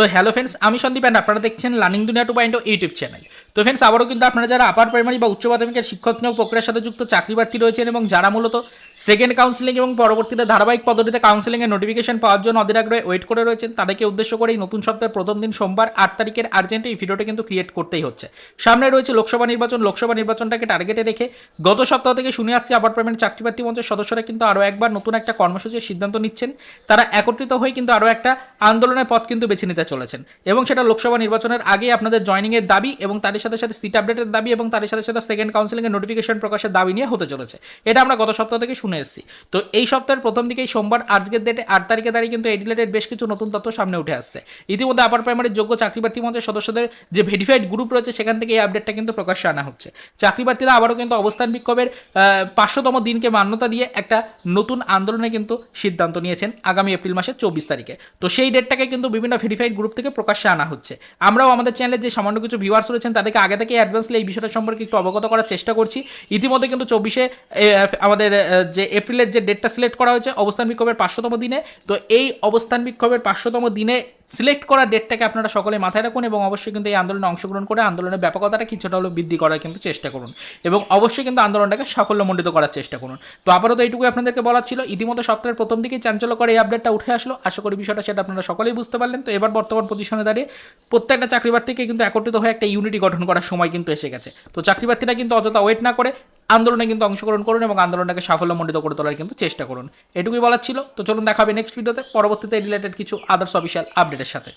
তো hello friends আমি Sandeep and আপনারা দেখছেন learning Duniya two point YouTube channel তো ফ্রেন্ডস আবারও কিন্তু আপনারা যারা আপার প্রাইমারি বা উচ্চ মাধ্যমিকের শিক্ষক নিয়োগ প্রক্রিয়ার সাথে যুক্ত চাকরি প্রার্থী রয়েছেন এবং যারা মূলত সেকেন্ড কাউন্সিলিং এবং পরবর্তীতে ধারাবাহিক পদ্ধতিতে কাউন্সিলিংয়ের নোটিফিকেশন পাওয়ার জন্য অধীর আগ্রহে ওয়েট করে রয়েছেন, তাদেরকে উদ্দেশ্য করে এই নতুন সপ্তাহের প্রথম দিন সোমবার আট তারিখের আর্জেন্ট এই ভিডিওটা কিন্তু ক্রিয়েট করতেই হচ্ছে। সামনে রয়েছে লোকসভা নির্বাচন, লোকসভা নির্বাচনটাকে টার্গেটে রেখে গত সপ্তাহ থেকে শুনে আসছি আবার প্রাইমারি চাকরি প্রার্থী মঞ্চের সদস্যরা কিন্তু আরও একবার নতুন একটা কর্মসূচির সিদ্ধান্ত নিচ্ছেন। তারা একত্রিত হয়ে কিন্তু আরও একটা আন্দোলনের পথ কিন্তু বেছে নিতে চলেছেন। এবং সেটা লোকসভা নির্বাচনের আগে আপনাদের জয়নিংয়ের দাবি এবং তাদের সাথে সাথে সিট আপডেটের দাবি এবং তাদের সাথে সাথে সেকেন্ড কাউন্সিলিংয়ের নোটিফিকেশন প্রকাশের দাবি নিয়ে হতে চলেছে। এটা আমরা গত সপ্তাহ থেকে শুনে এসেছি। তো এই সপ্তাহের প্রথম দিকেই সোমবার আজকের ডেটে আট তারিখে দাঁড়িয়ে কিন্তু এই রিলেটেড বেশ কিছু নতুন তথ্য সামনে উঠে আসছে। ইতিমধ্যে আপার প্রাইমারির যোগ্য চাকরি প্রার্থী মঞ্চের সদস্যদের যে ভেরিফাইড গ্রুপ রয়েছে, সেখান থেকে এই আপডেটটা কিন্তু প্রকাশ্যে আনা হচ্ছে। চাকরি প্রার্থীরা আবারও কিন্তু অবস্থান বিক্ষোভের পাঁচশোতম দিনকে মান্যতা দিয়ে একটা নতুন আন্দোলনে কিন্তু সিদ্ধান্ত নিয়েছেন আগামী এপ্রিল মাসের চব্বিশ তারিখে। তো সেই ডেটটাকে কিন্তু বিভিন্ন ভেরিফাইড গ্রুপ থেকে প্রকাশ্যে আনা হচ্ছে। আমরাও আমাদের চ্যানেলে যে সামান্য কিছু ভিউয়ার্স রয়েছেন, তাদেরকে আগে থেকে অ্যাডভান্সলি এই বিষয়টা সম্পর্কে একটু অবগত করার চেষ্টা করছি। ইতিমধ্যে কিন্তু চব্বিশে আমাদের যে এপ্রিলের যে ডেটটা সিলেক্ট করা হয়েছে, অবস্থান বিক্ষোভের পাঁচশোতম দিনে। তো এই অবস্থান বিক্ষোভের পাঁচশোতম দিনে সিলেক্ট করা ডেটটাকে আপনারা সকলে মাথায় রাখুন এবং অবশ্যই কিন্তু এই আন্দোলনে অংশগ্রহণ করে আন্দোলনের ব্যাপকতাটা কিছুটা হলেও বৃদ্ধি করার কিন্তু চেষ্টা করুন এবং অবশ্যই কিন্তু আন্দোলনটাকে সাফল্যমণ্ডিত করার চেষ্টা করুন। তো আপাতত এইটুকুই আপনাদেরকে বলার ছিল। ইতিমধ্যে সপ্তাহের প্রথম দিকে চাঞ্চল্যকর এই আপডেটটা উঠে আসলো। আশা করি বিষয়টা সেটা আপনারা সকলেই বুঝতে পারলেন। তো এবার বর্তমান পজিশনে দাঁড়িয়ে প্রত্যেকটা চাকরি প্রার্থীকে কিন্তু একত্রিত হয়ে একটা ইউনিটি গঠন করার সময় কিন্তু এসে গেছে। তো চাকরি প্রার্থীরা কিন্তু অযথা ওয়েট না করে আন্দোলনে কিন্তু অংশগ্রহণ করুন এবং আন্দোলনটাকে সাফল্যমণ্ডিত করে তোলার কিন্তু চেষ্টা করুন। এটুকুই বলার ছিল। তো চলুন দেখাবে নেক্সট ভিডিওতে পরবর্তীতে রিলেটেড কিছু আদার্স অফিসিয়াল আপডেটের সাথে।